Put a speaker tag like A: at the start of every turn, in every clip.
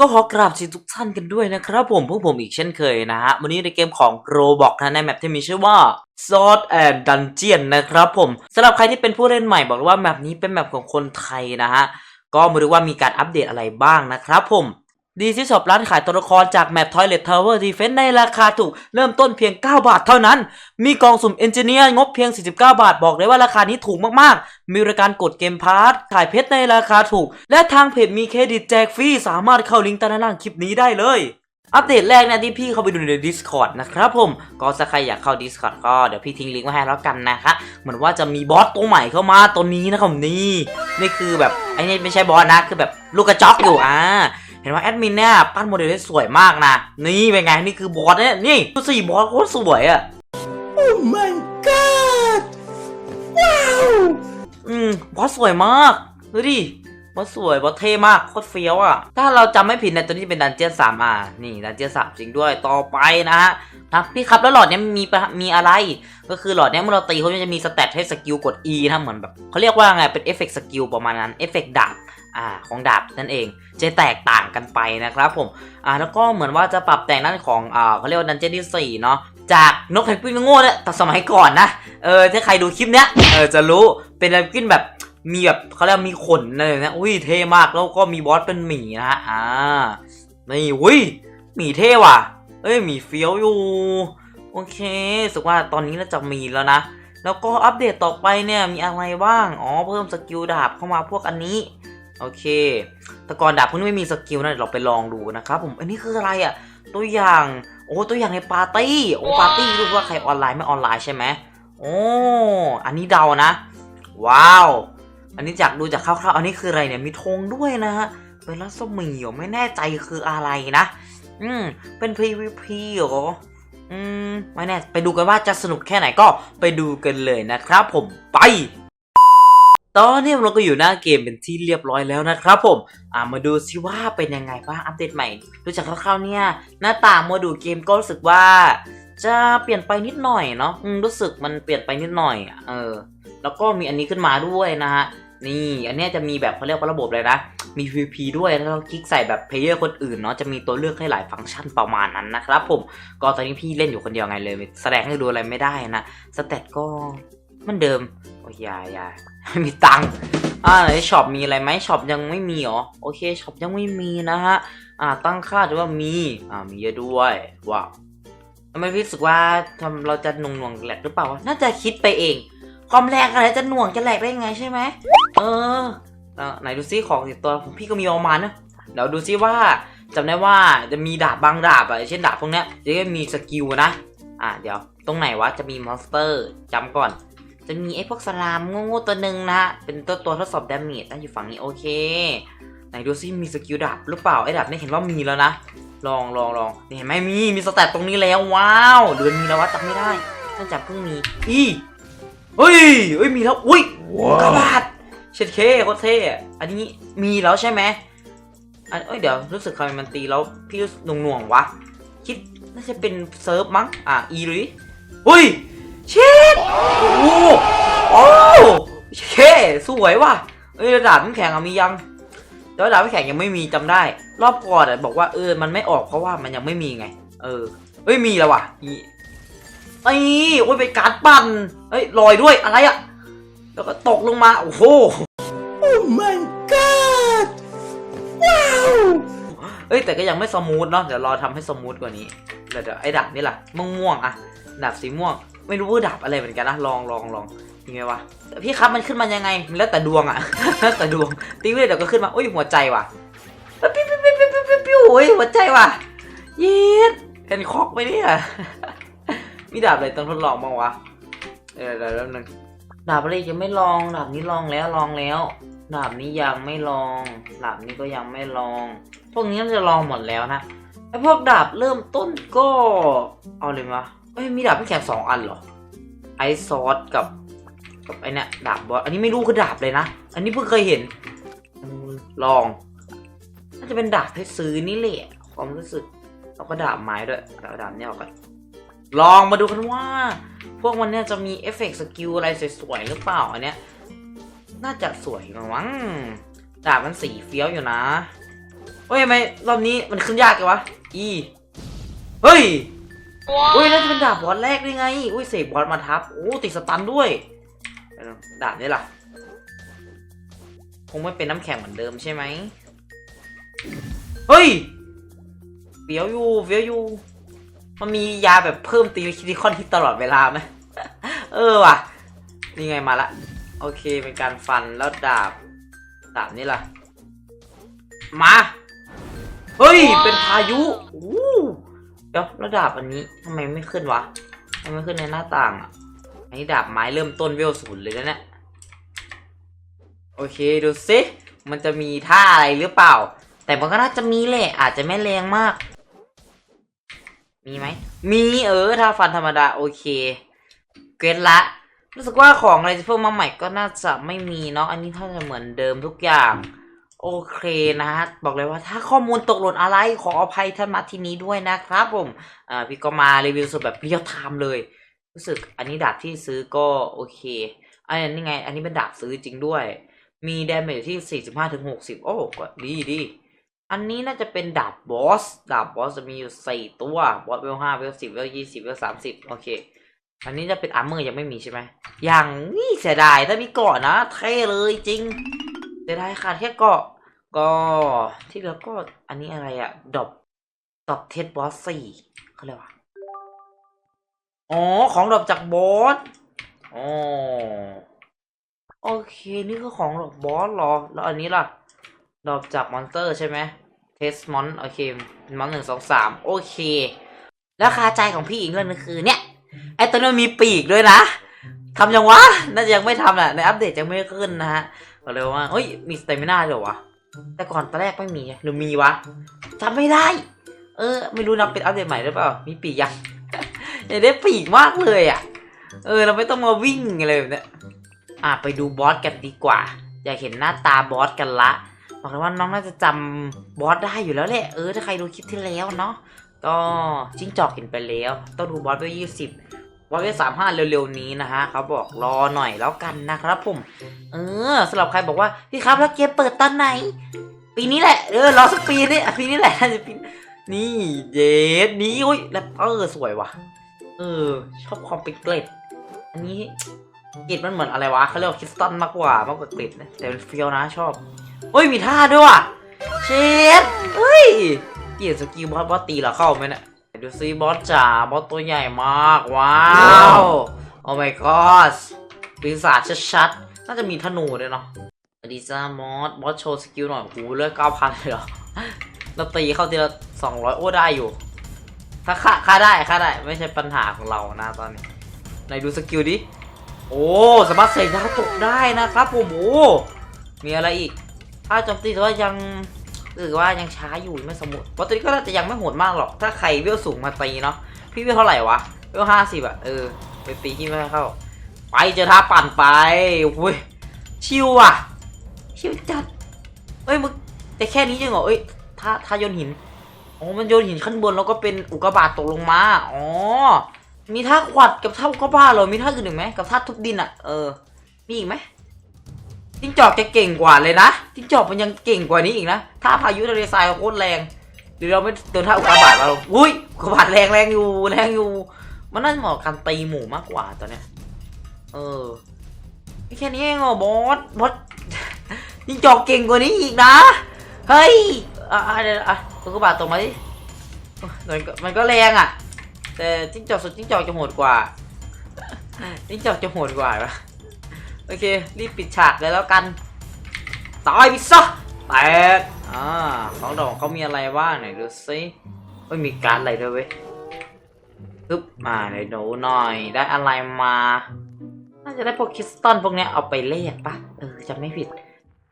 A: ก็ขอกราบสวัสดีทุกท่านกันด้วยนะครับผมพวกผมอีกเช่นเคยนะฮะ วันนี้ในเกมของ Roblox นะในแมปที่มีชื่อว่า Sword and Dungeon นะครับผมสำหรับใครที่เป็นผู้เล่นใหม่บอกเลยว่าแมปนี้เป็นแมปของคนไทยนะฮะ ก็ไม่รู้ว่ามีการอัปเดตอะไรบ้างนะครับผม ดีที่ชอบร้านขายตัวละครจากแมป Toilet Tower Defense ในราคาถูกเริ่มต้นเพียง 9 บาทเท่านั้น มีกองสุ่มเอนจิเนียร์งบเพียง 49 บาทบอกเลยว่าราคานี้ถูกมากๆ มีบริการกดเกมพาร์ทขายเพชรในราคาถูก และทางเพจมีเครดิตแจกฟรีสามารถเข้าลิงก์ใต้ด้านล่างคลิปนี้ได้เลยอัปเดตแรกเนี่ยที่พี่เข้าไปดูใน Discord นะครับผม ก็ถ้าใครอยากเข้า Discord ก็เดี๋ยวพี่ทิ้งลิงก์ไว้ให้แล้วกันนะคะเหมือนว่าจะมีบอสตัวใหม่เข้ามาตัวนี้นะครับนี่นี่คือแบบไอ้นี่ไม่ใช่บอสนะคือแบบลูกกระจอกอยู่อ่า เห็นว่าแอดมินเนี่ยปั้นโมเดลได้สวยมากนะ นี่เป็นไง นี่คือบอสเนี่ย นี่ดูสิบอสโคตรสวยอะ
B: Oh my god! Wow!
A: อืมบอสสวยมากดูดิบอสสวยบอสเท่มากโคตรเฟี้ยวอะถ้าเราจำไม่ผิดเนยตัวนี้เป็นดันเจียนสามอะนี่ดันเจียนสามจริงด้วยต่อไปนะฮะนะพี่ครับแล้วหลอดเนี้ยมีปะมีอะไร ก็คือหลอดเนี้ยเมื่อเราตีเขาจะมีสเตตให้สกิลกด E นะเหมือนแบบเขาเรียกว่าไงเป็นเอฟเฟกต์สกิลประมาณนั้นเอฟเฟกต์ดาบ อ่าของดาบนั่นเองจะแตกต่างกันไปนะครับผมอ่าแล้วก็เหมือนว่าจะปรับแต่งด้านของอ่าเขาเรียกว่าดันเจี้ยนที่สี่เนาะจากนกเพนกวินโง่เนี่ยแต่สมัยก่อนนะเออถ้าใครดูคลิปเนี้ยเออจะรู้เป็นเพนกวินแบบมีแบบเขาเรียกมีขนอะไรนะอุ้ยเท่มากแล้วก็มีบอสเป็นหมีนะฮะอ่านี่อุ้ยหมีเท่ว่ะ เอ้ยหมีเฟี้ยวอยู่โอเคสึกว่าตอนนี้น่าจะมีแล้วนะ แล้วก็อัปเดตต่อไปเนี่ยมีอะไรบ้าง อ๋อ เพิ่มสกิลดาบเข้ามาพวกอันนี้ โอเค แต่ก่อนดาบเพิ่งไม่มีสกิลนะเดี๋ยวเราไปลองดูนะครับผมอันนี้คืออะไรอะ่ะ ตัวอย่างโอ้ตัวอย่างในปาร์ตี้โอ้ปาร์ตี้รู้ว่าใครออนไลน์ไม่ออนไลน์ใช่ไหมโอ้อันนี้เดานะ ว้าว อันนี้จากดูจากคร่าวๆอันนี้คืออะไรเนี่ยมีธงด้วยนะฮะเป็นรัศมีเหรอไม่แน่ใจคืออะไรนะ อืมเป็น PVP เหรออืมไม่แน่ไปดูกันว่าจะสนุกแค่ไหนก็ไปดูกันเลยนะครับผมไป ตอนนี้เราก็อยู่หน้าเกมเป็นที่เรียบร้อยแล้วนะครับผมอ่ามาดูซิว่าเป็นยังไงบ้างอัปเดตใหม่ดูจากคร่าวๆเนี่ย หน้าตาโมดูเกมก็รู้สึกว่า จะเปลี่ยนไปนิดหน่อยเนาะรู้สึกมันเปลี่ยนไปนิดหน่อยเออแล้วก็มีอันนี้ขึ้นมาด้วยนะฮะนี่อันนี้จะมีแบบเขาเรียกว่าระบบเลยนะมี PVP ด้วยแล้วเราคลิกใส่แบบเพลเยอร์คนอื่นเนาะจะมีตัวเลือกให้หลายฟังก์ชันประมาณนั้นนะครับผมก็ตอนนี้พี่เล่นอยู่คนเดียวไงเลย แสดงให้ดูอะไรไม่ได้นะสเตตก็มันเดิมโอ้ยยายา ม่มีตังค์อ่าไหนช็อปมีอะไรไหมช็อปยังไม่มีหรอโอเคช็อปยังไม่มีนะฮะอ่าตั้งค่าจะว่ามีอ่ามีเยอะด้วยว้าวทำไมพี่รู้สึกว่าทำเราจะหน่วงหน่วงแหลกหรือเปล่าน่าจะคิดไปเอง ความแรงอะไรจะหน่วงจะแหลกได้ไงใช่ไหมเออแล้วไหนดูซิของติดตัวพี่ก็มีประมาณนะเดี๋ยวดูซิว่าจำได้ว่าจะมีดาบบางดาบอะเช่นดาบพวกเนี้ยจะมีสกิลนะ อ่าเดี๋ยวตรงไหนวะจะมีมอนสเตอร์จำก่อน จะมีไอ้พวกสลามโง่ๆตัวหนึ่งนะฮะเป็นตัวตัวทดสอบดาเมจนะอยู่ฝั่งนี้โอเค ไหนดูซิมีสกิลดาบหรือเปล่าไอ้ดาบเนี่ยเห็นว่ามีแล้วนะ ลองลองลองนี่เห็นไหมมีมีสแตทตรงนี้แล้วว้าวเดือนมีแล้ววะจำไม่ได้น่าจะเพิ่งมีอีเฮ้ยเฮ้ยมีแล้วอุ้ยกระบาดเช็ดเคโคตรเท่อะอันนี้มีแล้วใช่ไหมอันเอ้ยเดี๋ยวรู้สึกใครมันตีแล้วพี่หน่วงหน่วงๆวะคิดน่าจะเป็นเซิร์ฟมั้งอะอีหรือเฮ้ยเช็ ดโอ้โหโอ้เคสวยว่ะเอ้ยดาบน้ำแข็งอะมียังแต่ว่าดาบไม่แข็งยังไม่มีจำได้ รอบก่อนอะบอกว่าเออมันไม่ออกเพราะว่ามันยังไม่มีไง เออเอ้ยมีแล้วว่ะอีไอ้โอ้ยเป็นการดปั่นเอ้ยลอยด้วยอะไรอะแล้วก็ตกลงมาโอ้โห
B: Oh my god! Wow!
A: เอ้ยแต่ก็ยังไม่สมูทเนาะเดี๋ยวรอทำให้สมูทกว่านี้เดี๋ยวเดี๋ยวไอ้ดาบนี่ล่ะม่วงม่วงๆอะดาบสีม่วง ไม่รู้ว่าดาบอะไรเหมือนกันนะลองลองลองยังไงวะพี่ครับมันขึ้นมายังไงมันแล้วแต่ดวงอะแล้วแต่ดวงตีไปเลยเดี๋ยวก็ขึ้นมาโอ้ยหัวใจว่ะปิ้วปิ้วปิ้วปิ้วปิ้วปิ้วโอ้ยหัวใจว่ะเย็ดเห็นคอกไหมเนี่ยมีดาบอะไรต้องทดลองบ้างวะเออเดี๋ยวแป๊บนึงดาบอะไรยังไม่ลองดาบนี้ลองแล้วลองแล้วดาบนี้ยังไม่ลองดาบนี้ก็ยังไม่ลอง พวกนี้น่าจะลองหมดแล้วนะไอพวกดาบเริ่มต้นก็ เอาเลยวะ อ้ยมีดาบพี่แขกสองอันเหรอไอซอสกับกับไอเนี่ยดาบบอสอันนี้ไม่รู้คือดาบเลยนะ อันนี้เพิ่งเคยเห็น ลอง น่าจะเป็นดาบให้ซื้อนี่แหละความรู้สึกแล้วก็ดาบไม้ด้วยเอาดาบเนี่ยออกก่อนลองมาดูกันว่า พวกมันเนี่ยจะมีเอฟเฟกต์สกิลอะไรสวยๆหรือเปล่าอันเนี้ยน่าจะสวยมั้งดาบมันสีเฟี้ยวอยู่นะเฮ้ยทำไมรอบนี้มันขึ้นยากจังวะอีเฮ้ย เฮ้ยน่าจะเป็นดาบบอสแรกได้ไง อุ้ยเสกบอสมาทับ โอ้ติดสตันด้วยเดี๋ยวดาบนี่ล่ะ คงไม่เป็นน้ำแข็งเหมือนเดิมใช่ไหม เฮ้ยเฟี้ยวอยู่เฟี้ยวอยู่ มันมียาแบบเพิ่มตีคิดิคอนที่ตลอดเวลาไหม เออว่ะ นี่ไงมาละ โอเคเป็นการฟันแล้วดาบ ดาบนี่ล่ะ มา เฮ้ย เป็นพายุ อู้ เดี๋ยวแล้วดาบอันนี้ทำไมไม่ขึ้นวะทำไมไม่ขึ้นในหน้าต่างอะอันนี้ดาบไม้เริ่มต้นเวลศูนย์เลยนะเนี่ยโอเคดูสิมันจะมีท่าอะไรหรือเปล่า แต่มันก็น่าจะมีแหละอาจจะไม่แรงมาก มีไหมมีเออถ้าฟันธรรมดาโอเค เกรดละ รู้สึกว่าของอะไรจะเพิ่มมาใหม่ก็น่าจะไม่มีเนาะอันนี้ถ้าจะเหมือนเดิมทุกอย่าง โอเคนะฮะบอกเลยว่าถ้าข้อมูลตกหล่นอะไรขออภัยท่านมาที่นี้ด้วยนะครับผมอ่าพี่ก็มารีวิวสดแบบเรียลไทม์เลย รู้สึกอันนี้ดาบที่ซื้อก็โอเคอันนี้ไง อันนี้เป็นดาบซื้อจริงด้วย มีดเมจที่45ถึง60โอ้ก็ดีดีอันนี้น่าจะเป็นดาบบอส ดาบบอสจะมีอยู่4ตัว บอสเวล5เวล10เวล20เวล30โอเค อันนี้จะเป็นอาร์เมอร์ยังไม่มีใช่ไหมยังนี่เสียดายถ้ามีเกาะนะเท่เลยจริง เสียดายขาดแค่เกาะก็ที่เหลือก็อันนี้อะไรอะดอบดอบเทสบอสสี่เขาเรียกว่าอ๋อ ของดอบจากบอสอ๋อโอเค นี่คือของดอบบอสหรอ แล้วอันนี้ล่ะ ดอบจากมอนสเตอร์ใช่ไหมเทสมอนโอเคมอนหนึ่งสองสามโอเค แล้วคาใจของพี่อีกเรื่องนึงคือเนี่ยไอตัวนี้มีปีกด้วยนะทำยังวะ น่าจะยังไม่ทำแหละในอัปเดตยังไม่ขึ้นนะฮะ ก็เลยว่าเฮ้ย มีสเตมิน่าด้วยเหรอวะ แต่ก่อนตอนแรกไม่มีหรือมีวะจำไม่ได้ เออ ไม่รู้นับเป็นอัปเดตใหม่หรือเปล่า มีปีกยังอยากได้ปีกมากเลยอะ เออ เราไม่ต้องมาวิ่งอะไรแบบเนี้ยอะไปดูบอสกันดีกว่า อยากเห็นหน้าตาบอสกันละบอกเลยว่าน้องน่าจะจำบอสได้อยู่แล้วแหละ เออ ถ้าใครดูคลิปที่แล้วเนาะ ก็จิ้งจอกเห็นไปแล้ว ต้องดูบอสไปยี่สิบ บอสไปสามห้าเร็วๆนี้นะฮะเขาบอกรอหน่อยแล้วกันนะครับผม เออสำหรับใครบอกว่าพี่ครับแล้วเกมเปิดตอนไหน ปีนี้แหละเออรอสักปีนี่ปีนี้แหละจะปีนี่เยสนี้อุ้ยแรปเปอร์สวยว่ะ เออ ชอบความเป็นเกล็ด อันนี้เกล็ดมันเหมือนอะไรวะเขาเรียกว่าคริสตัลมากกว่ามากกว่าเกล็ดนะแต่เป็นเฟียวนะชอบเฮ้ยมีท่าด้วยว่ะเชดเฮ้ยเกลียดสกิลบอสบอสตีเราเข้าไหมเนี่ย ดูซิบอสจ๋าบอสตัวใหญ่มาก ว้าว โอ้ my god ปีศาจชัดๆ น่าจะมีธนูด้วยเนาะสวัสดีจ้ามอสบอสโชว์สกิลหน่อยโอ้โหเลือดเก้าพันเลยเหรอเราตีเข้าทีละสองร้อยโอ้ได้อยู่ ถ้าค่าค่าได้ค่าได้ ไม่ใช่ปัญหาของเรานะตอนนี้ไหนดูสกิลดิ โอ้ สามารถเสกดาวตกได้นะครับผมโอ้มีอะไรอีก ถ้าโจมตีแต่ว่ายัง รู้สึกว่ายังช้าอยู่ไม่สมบูรณ์บอสตัวนี้ก็น่าจะยังไม่โหดมากหรอก ถ้าใครเวลสูงมาตีเนาะ พี่เวลเท่าไหร่วะ เวลห้าสิบอะเออ ไปตีที่ไม่เข้า ไปเจอท่าปั่นไปโอ้ย ชิวอะชิวจัด เอ้ยมึงแต่แค่นี้จริงเหรอ เอ้ยท่าท่าโยนหิน อ๋อ มันโยนหินขั้นบนแล้วก็เป็นอุกกาบาตตกลงมา อ๋อ มีท่าขวัดกับท่าอุกกาบาตเหรอ มีท่าอื่นอีกไหมกับท่าทุบดินอะเออ มีอีกไหม จิ้งจอกจะเก่งกว่าเลยนะจิ้งจอกมันยังเก่งกว่านี้อีกนะท่าพายุทะเลทรายโคตรแรงหรือเราไม่โดนท่าอุกกาบาตมาหรออุ้ยอุกกาบาตแรงแรงอยู่แรงอยู่ มันน่าจะเหมาะกับการตีหมู่มากกว่าตอนเนี้ย เออแค่นี้เองเหรอบอสบอสยิ่งจอกเก่งกว่านี้อีกนะ เฮ้ยอะอะเดี๋ยวอะตัวกระบาดตรงมาดิมันก็มันก็แรงอะ แต่จิ้งจอกสุดจิ้งจอกจะโหดกว่าจิ้งจอกจะโหดกว่าปะ โอเค รีบปิดฉากเลยแล้วกัน ตายไปซะแตกอ่าของดอกเขามีอะไรบ้างไหนดูซิไม่มีการดอะไรด้วยเว้ยปึ๊บมาไหนดูหน่อยได้อะไรมาน่าจะได้พวกคริสตัลพวกเนี้ยเอาไปเล่ปะเออจะไม่ผิด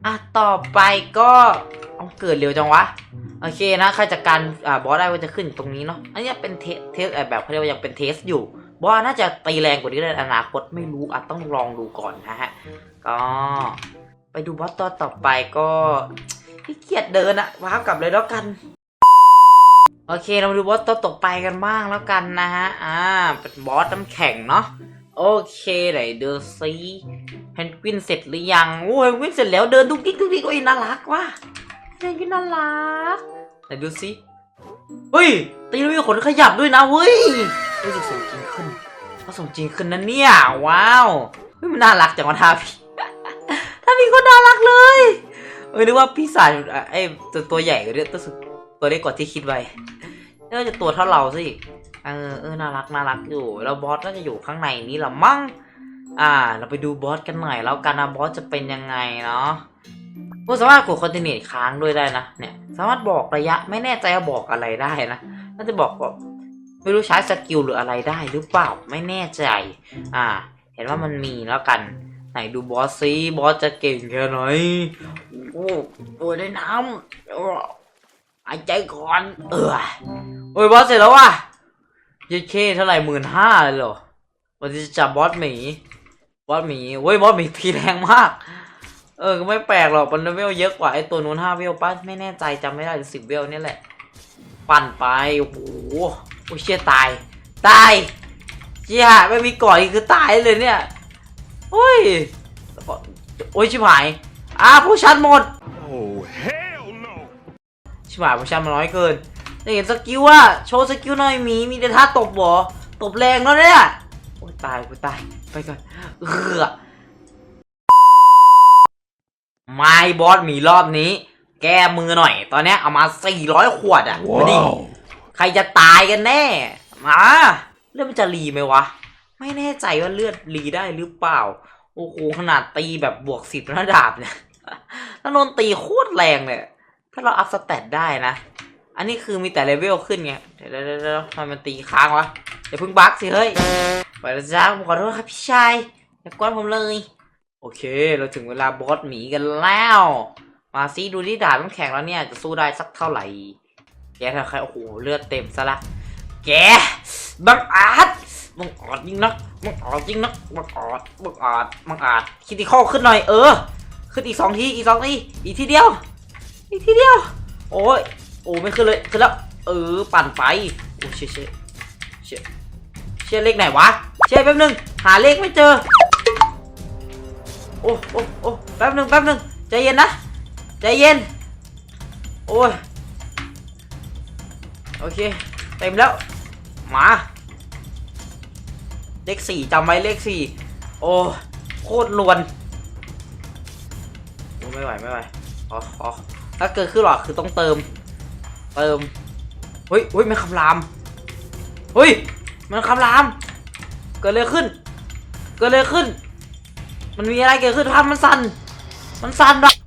A: อะต่อไปก็เอาเกิดเร็วจังวะ โอเคนะใครจัดการอ่าบอสได้ก็จะขึ้นตรงนี้เนาะอันนี้เป็นเทสเทสแบบเขาเรียกว่ายังเป็นเทสอยู่ บอสน่าจะตีแรงกว่านี้ในอนาคตไม่รู้อะต้องลองดูก่อนนะฮะ ก็ไปดูบอสตัวต่อไปก็ขี้เกียจเดินอะว้าวกลับเลยแล้วกัน โอเคเรามาดูบอสตัวต่อไปกันบ้างแล้วกันนะฮะ อ่า เป็นบอสน้ำแข็งเนาะโอเคไหนดูซิเพนกวินเสร็จหรือยังโอ้ยเพนกวินเสร็จแล้วเดินดุกดิกดุกดิกโอ้ยน่ารักว่ะเฮ้ยน่ารักไหนดูสิเฮ้ยตีแล้วมีขนขยับด้วยนะเว้ย รู้สึกสมจริงขึ้นเขาสมจริงขึ้นนะเนี่ย ว้าวเฮ้ยมันน่ารักจังวะท่าพี่ท่าพี่ก็น่ารักเลยเออนึกว่าพี่สายไอ้ตัวตัวใหญ่กว่าเนี่ยตัวสุดตัวเล็กกว่าที่คิดไว้น่าจะตัวเท่าเราสิเออเออน่ารักน่ารักอยู่ แล้วบอสน่าจะอยู่ข้างในนี้ละมั้งอ่า เราไปดูบอสกันหน่อยแล้วกันนะบอสจะเป็นยังไงเนาะก็สามารถกดคอนติเนตค้างด้วยได้นะเนี่ย สามารถบอกระยะไม่แน่ใจว่าบอกอะไรได้นะน่าจะบอกว่า ไม่รู้ใช้สกิลหรืออะไรได้หรือเปล่าไม่แน่ใจ อ่า เห็นว่ามันมีแล้วกัน ไหนดูบอสซิบอสจะเก่งแค่ไหนโอ้โอ้ยได้น้ำเออหายใจก่อนเออโอ้ยบอสเสร็จแล้วว่ะยัดเคเท่าไหร่หมื่นห้าเลยเหรอวันนี้จะจับบอสหมีบอสหมีเว้ยบอสหมีทีแรงมาก เออก็ไม่แปลกหรอกมันเลเวลเยอะกว่าไอตัวนู้นห้าเวลป้าไม่แน่ใจจำไม่ได้หรือสิบเวลนี่แหละ ปั่นไปโอ้โห โอ้ยเชี่ยตาย ตายเชี่ยไม่มีก่อนอีกคือตายเลยเนี่ยโอ้ยโอ้ยชิบหายอ้าผู้ชันหมด
C: Oh, hell no!
A: ชิบหายผู้ชันมันน้อยเกินจะเห็นสกิลว่าโชว์สกิลหน่อยหมีมีแต่ท่าตบเหรอตบแรงแล้วเนี่ยโอ้ยตายกูตายไปก่อนเออไม่บอสหมีรอบนี้ แก้มือหน่อย ตอนเนี้ยเอามา 400 ขวดอะมาดิ
C: Wow!
A: ใครจะตายกันแน่ มาเลือดมันจะรีไหมวะ ไม่แน่ใจว่าเลือดรีได้หรือเปล่า โอ้โหขนาดตีแบบบวกสิบระดาบเนี่ยถ้าโดนตีโคตรแรงเนี่ยถ้าเราอัพสเตตได้นะ อันนี้คือมีแต่เลเวลขึ้นไง เดี๋ยวเดี๋ยวเดี๋ยวทำไมมันตีค้างวะอย่าเพิ่งบักสิเฮ้ยไปแล้วจ้าผมขอโทษครับพี่ชายอย่ากวนผมเลย โอเค เราถึงเวลาบอสหมีกันแล้ว มาซิดูที่ดาบมันแข็งแล้วเนี่ยจะสู้ได้สักเท่าไหร่ แกถ้าใครโอ้โหเลือดเต็มซะละแกบังอาจบังอาจยิงนักบังอาจยิงนักบังอาจบังอาจบังอาจคิดที่ข้อขึ้นหน่อยเออ ขึ้นอีกสองทีอีกสองทีอีกทีเดียว อีกทีเดียว โอ้ยโอ้ไม่ขึ้นเลยขึ้นแล้วเออปั่นไปโอ้เชี่ยเชี่ยเชี่ยเชี่ยเลขไหนวะเชี่ยแป๊บนึงหาเลขไม่เจอโอ้โอ้โอ้แป๊บนึงแป๊บนึงใจเย็นนะใจเย็นโอ้ย อเค เต็มแล้ว มา เลขสี่จำไว้เลขสี่ โอ้ โคตรลวนไม่ไหว ไม่ไหว อ๋ออ๋อถ้าเกิดขึ้นหรอกคือต้องเติม เติม เฮ้ยเฮ้ยมันคำราม เฮ้ย มันคำราม เกิดอะไรขึ้น เกิดอะไรขึ้น มันมีอะไรเกิดขึ้นภาพมันสั่น มันสั่นว่ะต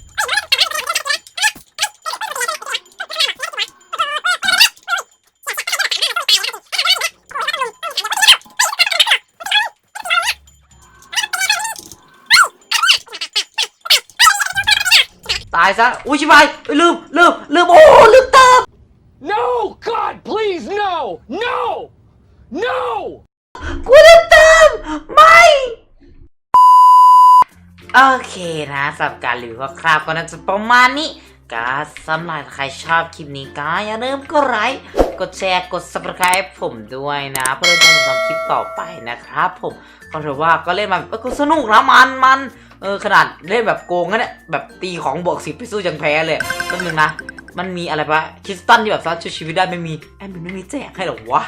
A: ายซะ อุ้ยชิบหายเอ้ยลืมลืมลืมโอ้ลืมเติม
C: No! God, please, no! No! No!
A: กูลืมเติม ไม่ โอเคนะสำหรับการรีวิวคร่าวๆก็น่าจะประมาณนี้ก็สำหรับใครชอบคลิปนี้ก็อย่าลืมกดไลค์กดแชร์กด subscribe ผมด้วยนะ เพื่อจะทำคลิปต่อไปนะครับผมก็ถือว่าก็เล่นมาเออก็สนุกนะมันมัน เออขนาดเล่นแบบโกงนะเนี่ยแบบตีของบวกสิบไปสู้ยังแพ้เลยแป๊บนึงนะ มันมีอะไรปะคริสตันที่แบบสามารถช่วยชีวิตได้ไม่มีแอมมันไม่มีแจกให้หรอวะ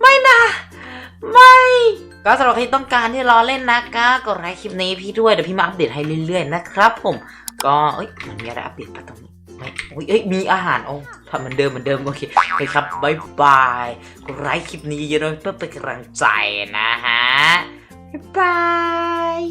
A: ไม่นะไม่ก็สำหรับใครต้องการที่รอเล่นนะก็กดไลค์คลิปนี้พี่ด้วยเดี๋ยวพี่มาอัปเดตให้เรื่อยๆนะครับผม ก็เอ้ยมันมีอะไรอัปเดตปะตรงนี้ไม่โอ้ยเอ้ยมีอาหารโอ้ทำเหมือนเดิมเหมือนเดิมโอเคไปครับบายบายกดไลค์คลิปนี้เยอะๆเพื่อเป็นกำลังใจนะฮะบาย